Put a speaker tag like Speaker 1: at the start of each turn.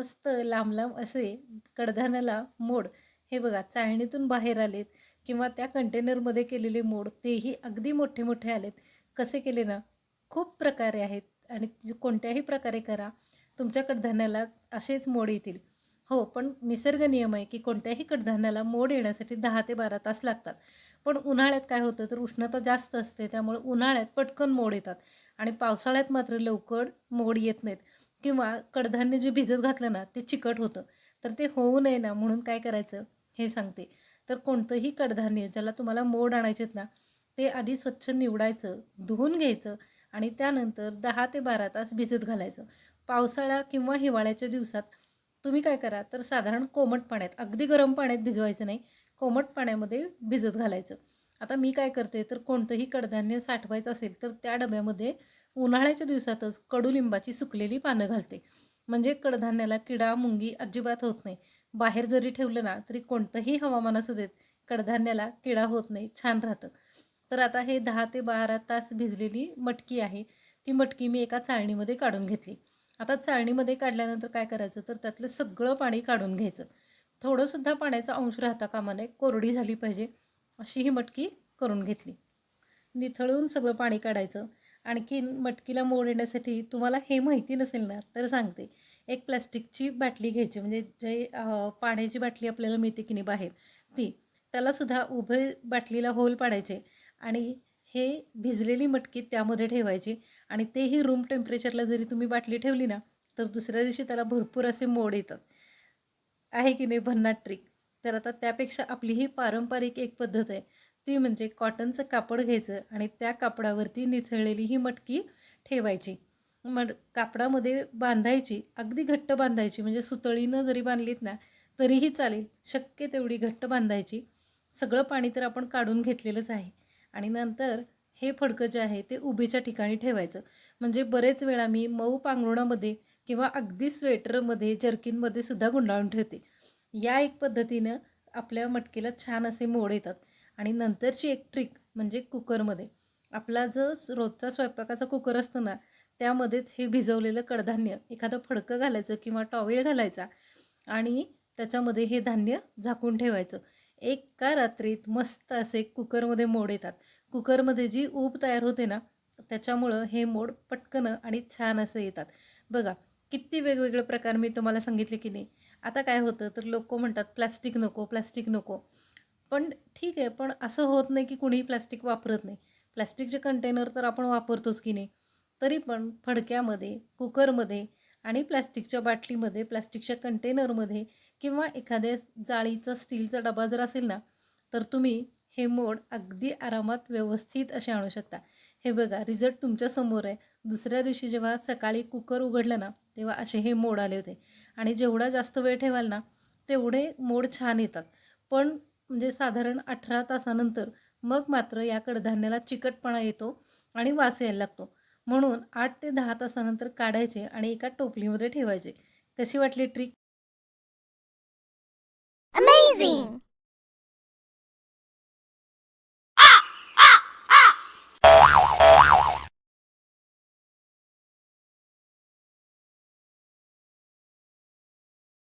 Speaker 1: मस्त लांब लांब असे कडधान्याला मोड. हे बघा चाळणीतून बाहेर आलेत किंवा त्या कंटेनरमध्ये केलेले मोड तेही अगदी मोठे मोठे आलेत. कसे केले ना? खूप प्रकारे आहेत आणि कोणत्याही प्रकारे करा तुमच्या कडधान्याला असेच मोड येतील. हो पण निसर्ग नियम आहे की कोणत्याही कडधान्याला मोड येण्यासाठी दहा ते बारा तास लागतात. पण उन्हाळ्यात काय होतं तर उष्णता जास्त असते त्यामुळे उन्हाळ्यात पटकन मोड येतात आणि पावसाळ्यात मात्र लवकर मोड येत नाहीत. किंवा कडधान्य जे भिजत घातलं ना ते चिकट होतं. तर ते होऊ नये ना म्हणून काय करायचं? हे सांगते. तर कोणतंही कडधान्य ज्याला तुम्हाला मोड आणायचेत ना ते आधी स्वच्छ निवडायचं धुवून घ्यायचं आणि त्यानंतर दहा ते बारा तास भिजत घालायचं. पावसाळा किंवा हिवाळ्याच्या दिवसात तुम्ही काय करा तर साधारण कोमट पाण्यात अगदी गरम पाण्यात भिजवायचं नाही कोमट पाण्यामध्ये भिजत घालायचं. आता मी काय करते तर कोणतंही कडधान्य साठवायचं असेल तर त्या डब्यामध्ये उन्हाळ्याच्या दिवसातच कडुलिंबाची सुकलेली पानं घालते. म्हणजे कडधान्याला किडा मुंगी अजिबात होत नाही. बाहेर जरी ठेवलं ना तरी कोणतंही हवामान असू देत कडधान्याला किडा होत नाही छान राहतं. तर आता हे दहा ते बारा तास भिजलेली मटकी आहे. ती मटकी मी एका चाळणीमध्ये काढून घेतली. आता चाळणीमध्ये काढल्यानंतर काय करायचं? तर त्यातलं सगळं पाणी काढून घ्यायचं. थोडंसुद्धा पाण्याचा अंश राहता कामा नये कोरडी झाली पाहिजे अशी ही मटकी करून घेतली. निथळून सगळं पाणी काढायचं. आणखीन मटकीला मोड येण्यासाठी तुम्हाला हे माहिती नसेल ना तर सांगते. एक प्लॅस्टिकची बाटली घ्यायची म्हणजे जे पाण्याची बाटली आपल्याला मिळते की नाही बाहेर ती त्यालासुद्धा उभे बाटलीला होल पाडायचे आणि हे भिजलेली मटकी त्यामध्ये ठेवायची आणि तेही रूम टेम्परेचरला जरी तुम्ही बाटली ठेवली ना तर दुसऱ्या दिवशी त्याला भरपूर असे मोड येतात. आहे की नाही भन्नाट ट्रिक तर आता त्यापेक्षा आपली ही पारंपरिक एक पद्धत आहे. ती म्हणजे कॉटनचं कापड घ्यायचं आणि त्या कापडावरती निथळलेली ही मटकी ठेवायची. मग कापडामध्ये बांधायची अगदी घट्ट बांधायची म्हणजे सुतळीनं जरी बांधलीत ना तरीही चालेल शक्य तेवढी घट्ट बांधायची. सगळं पाणी तर आपण काढून घेतलेलंच आहे. आणि नंतर हे फडकं जे आहे ते उभीच्या ठिकाणी ठेवायचं. म्हणजे बरेच वेळा मी मऊ पांघरुणामध्ये किंवा अगदी स्वेटरमध्ये जर्किनमध्ये सुद्धा गुंडाळून ठेवते. या एक पद्धतीनं आपल्या मटकीला छान असे मोड येतात. आणि नंतरची एक ट्रिक म्हणजे कुकरमध्ये. आपला जो रोजचा स्वयंपाकाचा कुकर असतो ना त्यामध्येच हे भिजवलेलं कडधान्य एखादं फडकं घालायचं किंवा टॉवेल घालायचा आणि त्याच्यामध्ये हे धान्य झाकून ठेवायचं. एका रात्रीत मस्त असे कुकरमध्ये मोड येतात. कुकरमध्ये जी ऊब तयार होते ना त्याच्यामुळं हे मोड पटकन आणि छान असं येतात. बघा किती वेगवेगळे प्रकार मी तुम्हाला सांगितले की नाही. आता काय होतं तर लोक म्हणतात प्लॅस्टिक नको प्लॅस्टिक नको. पण ठीक आहे पण असं होत नाही की कुणीही प्लॅस्टिक वापरत नाही. प्लॅस्टिकचे कंटेनर तर आपण वापरतोच की नाही. तरी पण फडक्यामध्ये कुकरमध्ये आणि प्लॅस्टिकच्या बाटलीमध्ये प्लॅस्टिकच्या कंटेनरमध्ये किंवा एखाद्या जाळीचा स्टीलचा डबा जर असेल ना तर तुम्ही हे मोड अगदी आरामात व्यवस्थित असे आणू शकता. हे बघा रिझल्ट तुमच्यासमोर आहे. दुसऱ्या दिवशी जेव्हा सकाळी कुकर उघडलं ना तेव्हा असे हे मोड आले होते. आणि जेवढा जास्त वेळ ठेवाल ना तेवढे मोड छान येतात. पण म्हणजे साधारण अठरा तासानंतर मग मात्र या कडधान्याला चिकटपणा येतो आणि वास यायला लागतो. म्हणून आठ ते दहा तासानंतर काढायचे आणि एका टोपलीमध्ये ठेवायचे. कशी वाटली ट्रिक?
Speaker 2: Amazing!